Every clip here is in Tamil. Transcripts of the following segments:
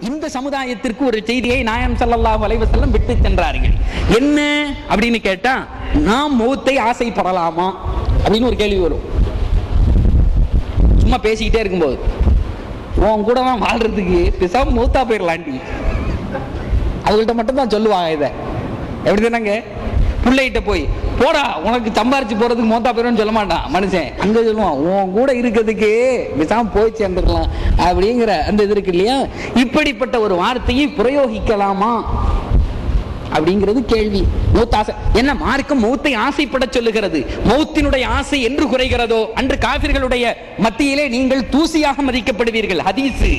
இந்த சமுதாயத்திற்கு ஒரு செய்தியை நாயம் சல்லாஹ் அலைவசல்லம் விட்டு சென்றார்கள். என்ன அப்படின்னு கேட்டா நாம் மௌத்தை ஆசைப்படலாமா? அப்படின்னு ஒரு கேள்வி வரும். சும்மா பேசிக்கிட்டே இருக்கும்போது உன் கூட தான் வாழ்றதுக்கு பேசாம மூத்தா போயிடலாண்டி. அவங்கள்ட்ட மட்டும் தான் சொல்லுவாங்க இதை. எப்படி தானங்க பிள்ளைகிட்ட போய் போடா உனக்கு சம்பாரிச்சு போறதுக்கு மோத்தா போயிடும்னு சொல்ல மாட்டான் மனுஷன். அங்க சொல்லுவான் உன் கூட இருக்கிறதுக்கு பேசாம போய் சேர்ந்துக்கலாம் அப்படிங்கிற அந்த இது இருக்கு இல்லையா? இப்படிப்பட்ட ஒரு வார்த்தையை பிரயோகிக்கலாமா? அப்படிங்கிறது கேள்வி. மௌத் ஆசை. என்ன மார்க்கம் மௌத்தை ஆசைப்பட சொல்லுகிறது? மௌத்தினுடைய ஆசை என்று குறைகிறதோ? அன்று காவிர்களுடைய மத்தியிலே நீங்கள் தூசியாக மதிக்கப்படுவீர்கள். ஹதீசு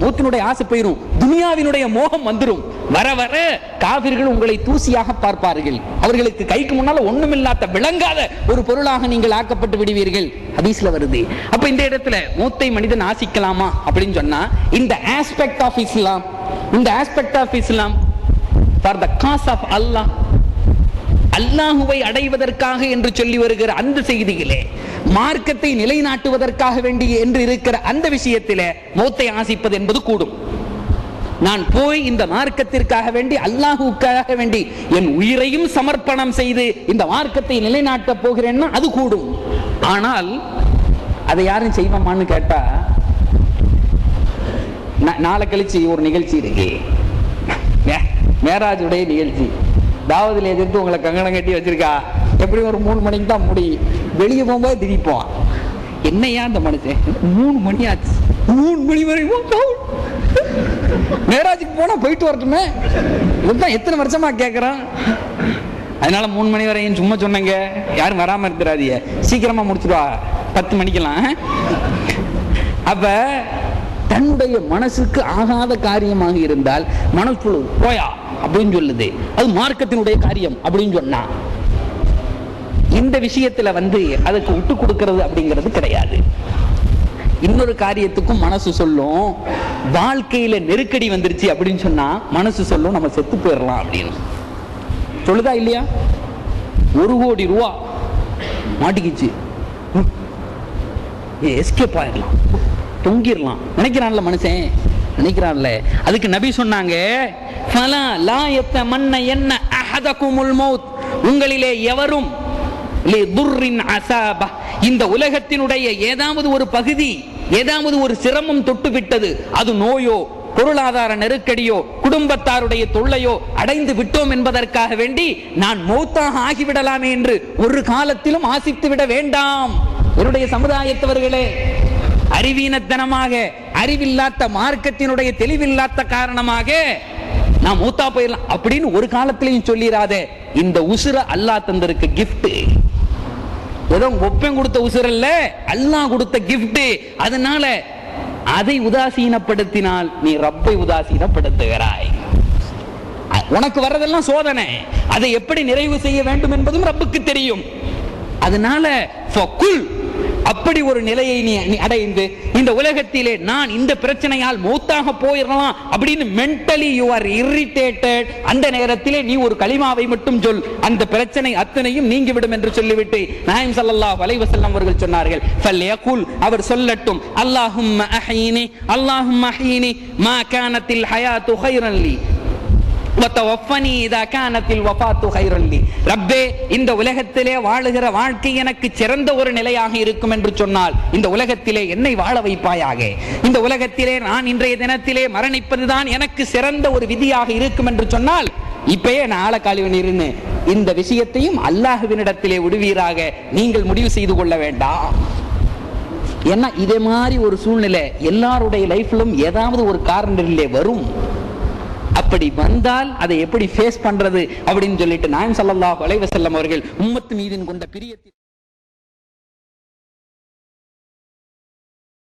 மௌத்தினுடைய ஆசை போயிரும். துனியாவினுடைய மோகம் வந்துடும் வர வர காவிர்கள் உங்களை தூசியாக பார்ப்பார்கள். அவர்களுக்கு கைக்கு முன்னால ஒண்ணுமில்லாத விளங்காத ஒரு பொருளாக நீங்கள் ஆக்கப்பட்டு விடுவீர்கள். ஹதீஸ்ல வருது. அப்ப இந்த இடத்துல மூத்தை மனிதன் ஆசிக்கலாமா அப்படின்னு சொன்னா இந்த ஆஸ்பெக்ட் ஆஃப் இஸ்லாம் இந்த aspect of Islam for the cause of Allah அல்லாஹுவை அடைவதற்காக என்று சொல்லி வருகிற அந்த செய்தியிலே மார்க்கத்தை நிலைநாட்டுவதற்காக வேண்டிய என்று இருக்கிற அந்த விஷயத்திலே மூத்தை ஆசிப்பது என்பது கூடும். நான் போய் இந்த மார்க்கத்திற்காக வேண்டி அல்லாஹுக்காக வேண்டி என் உயிரையும் சமர்ப்பணம் செய்து இந்த மார்க்கத்தை நிலைநாட்டப் போகிறேன்னா அது கூடும். ஆனால் அதை யாரும் செய்வோமான்னு கேட்டா நாளை கழிச்சு ஒரு நிகழ்ச்சி இருக்கு. மேராஜுடைய நிகழ்ச்சி. தாவதில் எதிர்த்து உங்களை கங்கணம் கட்டி வச்சிருக்கா. எப்படி ஒரு மூணு மணிக்கு தான் முடி. வெளியே போகும்போது திரிப்போம் என்னையா அந்த மனுஷன்? மூணு மணி ஆச்சு மூணு மணி வரைக்கும் மேராஜுக்கு போனா போயிட்டு வரட்டுமே? இதுதான் எத்தனை வருஷமா கேட்குறான் அதனால மூணு மணி வரையும் சும்மா சொன்னங்க. யாரும் வராம இருக்கிறாதிய சீக்கிரமா முடிச்சுடுவா பத்து மணிக்கெல்லாம். அப்ப தன்னுடைய மனசுக்கு ஆகாத காரியமாக இருந்தால் மனசுக்குழு போயா அப்படின்னு சொல்லுது. அது மார்க்கத்தினுடைய காரியம் அப்படின்னு சொன்னா. இந்த விஷயத்துல வந்து அதுக்கு விட்டு கொடுக்கிறது அப்படிங்கிறது கிடையாது. இன்னொரு காரியத்துக்கும் மனசு சொல்லும். வாழ்க்கையில நெருக்கடி வந்துருச்சு அப்படின்னு சொன்னா மனசு சொல்லும் நம்ம செத்து போயிடலாம் அப்படின்னு. சொல்லுதா இல்லையா? ஒரு கோடி ரூபா மாட்டிக்கிச்சு. எஸ்கேப் ஆயிடலாம். தொங்கிடலாம். நினைக்கிறான்ல மனுஷன்? நினைக்கிறான்ல. அதுக்கு நபி சொன்னாங்க ஃபலா லா என்ன அஹதகுமுல் மௌத். உங்களிலே எவரும் இந்த உலகத்தினுடைய ஏதாவது ஒரு பகுதி ஏதாவது ஒரு சிரமம் தொட்டு விட்டது அது நோயோ பொருளாதார நெருக்கடியோ குடும்பத்தாருடைய தொல்லையோ அடைந்து விட்டோம் என்பதற்காக வேண்டி நான் மௌத்தாக ஆகிவிடலாமே என்று ஒரு காலத்திலும் ஆசித்து விட வேண்டாம். என்னுடைய சமுதாயத்தவர்களே அறிவீனத்தனமாக அறிவில்லாத மார்க்கத்தினுடைய தெளிவில்லாத காரணமாக நான் மூத்தா போயிடலாம் அப்படின்னு ஒரு காலத்திலையும் சொல்லிடாதே இந்த உசுர அல்லாஹ் தந்திருக்கு கிஃப்ட் ஏதோ ஒப்பம் கொடுத்த உசுர் அல்ல அல்லாஹ் கொடுத்த கிஃப்ட் அதனால அதை உதாசீனப்படுத்தினால் நீ ரப்பை உதாசீனப்படுத்துகிறாய். உனக்கு வர்றதெல்லாம் சோதனை. அதை எப்படி நிறைவு செய்ய வேண்டும் என்பதும் ரப்புக்கு தெரியும். அதனால அப்படி ஒரு நிலையை நீ நீ அடைந்து இந்த உலகத்திலே நான் இந்த பிரச்சனையால் மூத்தாக போயிடலாம் அப்படின்னு மென்டலி யூ ஆர் இரிட்டேட்டட் அந்த நேரத்திலே நீ ஒரு களிமாவை மட்டும் சொல். அந்த பிரச்சனை அத்தனையும் நீங்கிவிடும் என்று சொல்லிவிட்டு நாயம் சல்லா வலைவசல்லம் அவர்கள் சொன்னார்கள். ஃபல்யகுல் அவர் சொல்லட்டும். அல்லாஹும் அஹீனி அல்லாஹும் அஹீனி மா கானத்தில் ஹயாத்து கைரன் இந்த உலகத்திலே வாழுகிற வாழ்க்கை எனக்கு சிறந்த ஒரு நிலையாக இருக்கும் என்று சொன்னால் இந்த உலகத்திலே என்னை வாழ வைப்பாயாக? இந்த உலகத்திலே நான் இன்றைய தினத்திலே மரணிப்பதுதான் எனக்கு சிறந்த ஒரு விதியாக இருக்கும் என்று சொன்னால் இப்பயே நான் ஆள இந்த விஷயத்தையும் அல்லாஹுவினிடத்திலே விடுவீராக நீங்கள் முடிவு செய்து கொள்ள வேண்டாம். ஏன்னா இதே மாதிரி ஒரு சூழ்நிலை எல்லாருடைய லைஃப்லும் ஏதாவது ஒரு காரணத்திலே வரும். அப்படி வந்தால் அதை எப்படி ஃபேஸ் பண்றது அப்படின்னு சொல்லிட்டு நாயம் சொல்லலாம் அலைஹி செல்லம் அவர்கள் உம்மத்து மீதின் கொண்ட பிரியத்தில்